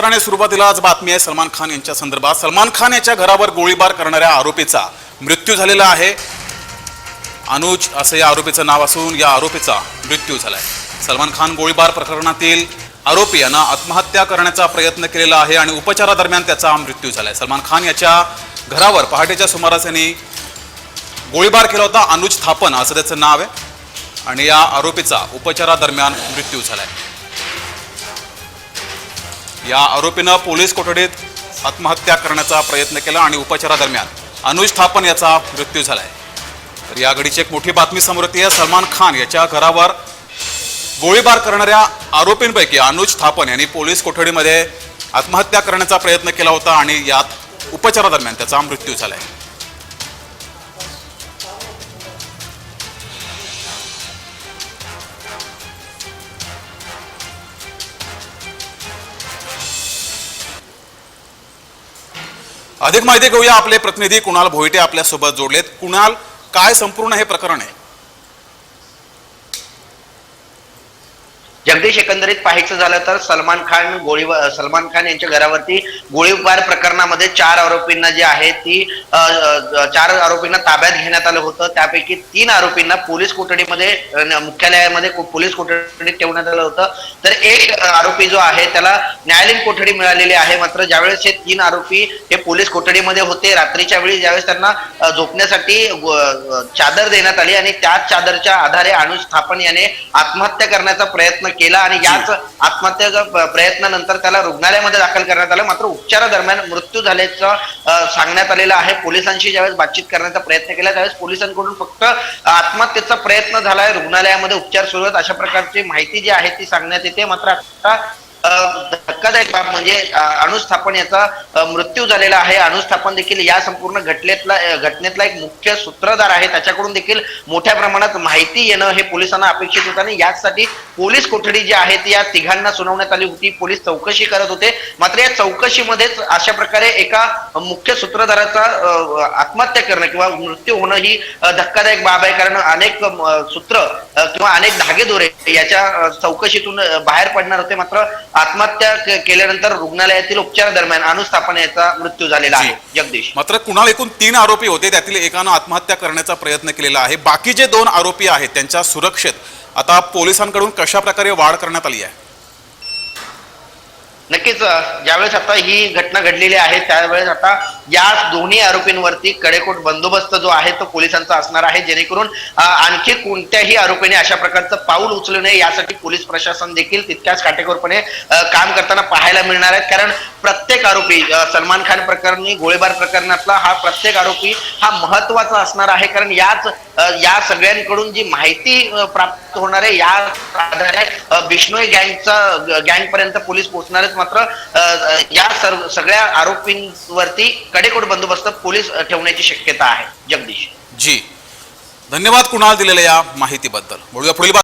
मित्रांनो, आज बातमी आहे सलमान खान यांच्या संदर्भात. सलमान खान याच्या घरावर गोळीबार करणाऱ्या आरोपीचा मृत्यू झालेला आहे. अनुज असं या आरोपीचं नाव असून या आरोपीचा मृत्यू झालाय. सलमान खान गोळीबार प्रकरणातील आरोपी यांना आत्महत्या करण्याचा प्रयत्न केलेला आहे आणि उपचारादरम्यान त्याचा मृत्यू झालाय. सलमान खान याच्या घरावर पहाटेच्या सुमारास यांनी गोळीबार केला होता. अनुज थापन असं त्याचं नाव आहे. आणि या आरोपीचा उपचारादरम्यान मृत्यू झालाय. या आरोपीनं पोलीस कोठडीत आत्महत्या करण्याचा प्रयत्न केला आणि उपचारादरम्यान अनुज थापन याचा मृत्यू झाला आहे तर या घडीची एक मोठी बातमी समोर येते. आहे सलमान खान याच्या घरावर गोळीबार करणाऱ्या आरोपींपैकी अनुज थापन यांनी पोलीस कोठडीमध्ये आत्महत्या करण्याचा प्रयत्न केला होता आणि यात उपचारादरम्यान त्याचा मृत्यू झाला आहे अधिक माहिती घेऊया आपले प्रतिनिधी कुणाल भोईटे आपल्यासोबत जोडलेत. कुणाल काय संपूर्ण हे प्रकरण आहे? जगदीश एकंदरीत पाहायचं झालं तर सलमान खान गोळी सलमान खान यांच्या घरावरती गोळीबार प्रकरणामध्ये चार आरोपींना जे आहे ती चार आरोपींना ताब्यात घेण्यात आलं होतं. त्यापैकी तीन आरोपींना पोलीस कोठडीमध्ये मुख्यालयामध्ये पोलीस कोठडीत ठेवण्यात आलं होतं. तर एक आरोपी जो आहे त्याला न्यायालयीन कोठडी मिळालेली आहे. मात्र ज्यावेळेस हे तीन आरोपी हे पोलीस कोठडीमध्ये होते रात्रीच्या वेळी ज्यावेळेस त्यांना झोपण्यासाठी चादर देण्यात आली आणि त्याच चादरच्या आधारे अनुज थापन याने आत्महत्या करण्याचा प्रयत्न केला आणि याच आत्महत्येच्या प- प्रयत्नानंतर त्याला रुग्णालयामध्ये दाखल करण्यात आलं. मात्र उपचारादरम्यान मृत्यू झाल्याचं सांगण्यात आलेलं आहे. पोलिसांशी ज्यावेळेस बातचीत करण्याचा प्रयत्न केला त्यावेळेस पोलिसांकडून फक्त आत्महत्येचा प्रयत्न झालाय. रुग्णालयामध्ये उपचार सुरू आहेत. अशा प्रकारची माहिती जी आहे ती सांगण्यात येते. मात्र आता धक्कादायक बाब म्हणजे अनुस्थापन याचा मृत्यू झालेला आहे. अनुस्थापन देखील या संपूर्ण घटनेतला घटनेतला एक मुख्य सूत्रधार आहे. त्याच्याकडून देखील मोठ्या प्रमाणात माहिती येणं हे पोलिसांना अपेक्षित होतं आणि याचसाठी पोलीस कोठडी जी आहे ती या तिघांना सुनावण्यात आली होती. पोलीस चौकशी करत होते. मात्र या चौकशीमध्येच अशा प्रकारे एका मुख्य सूत्रधाराचा आत्महत्या करणं किंवा मृत्यू होणं ही धक्कादायक बाब आहे. कारण अनेक सूत्र किंवा अनेक धागेदोरे याच्या चौकशीतून बाहेर पडणार होते. मात्र आत्महत्या केल्यानंतर रुग्णालयातील उपचारादरम्यान अनुस्थापन याचा मृत्यू झालेला आहे. जगदीश. मात्र कुणाल एकूण तीन आरोपी होते त्यातील एकानं आत्महत्या करण्याचा प्रयत्न केलेला आहे. बाकी जे दोन आरोपी आहेत त्यांच्या सुरक्षेत आता पोलिसांकडून कशा प्रकारे वाढ करण्यात आली आहे? नक्कीच ज्यावेळेस आता ही घटना घडलेली आहे त्यावेळेस आता या दोन्ही आरोपींवरती कडेकोट बंदोबस्त जो आहे तो पोलिसांचा असणार आहे. जेणेकरून आणखी कोणत्याही आरोपीने अशा प्रकारचं पाऊल उचलू नये यासाठी पोलीस प्रशासन देखील तितक्याच काटेकोरपणे काम करताना पाहायला मिळणार आहेत कारण प्रत्येक आरोपी सलमान खान प्रकरणी गोळीबार प्रकरणातला हा प्रत्येक आरोपी हा महत्त्वाचा असणार आहे. कारण याच या सगळ्यांकडून जी माहिती प्राप्त होणार आहे या आधारे बिष्णोई गँगचा गँग पर्यंत पोलीस पोहोचणार आहेत मात्र या सर्व सगळ्या आरोपींवरती कडेकोट बंदोबस्त पोलीस ठेवण्याची शक्यता आहे. जगदीश. जी. धन्यवाद कुणाल दिलेल्या या माहितीबद्दल. बोलूया पुढील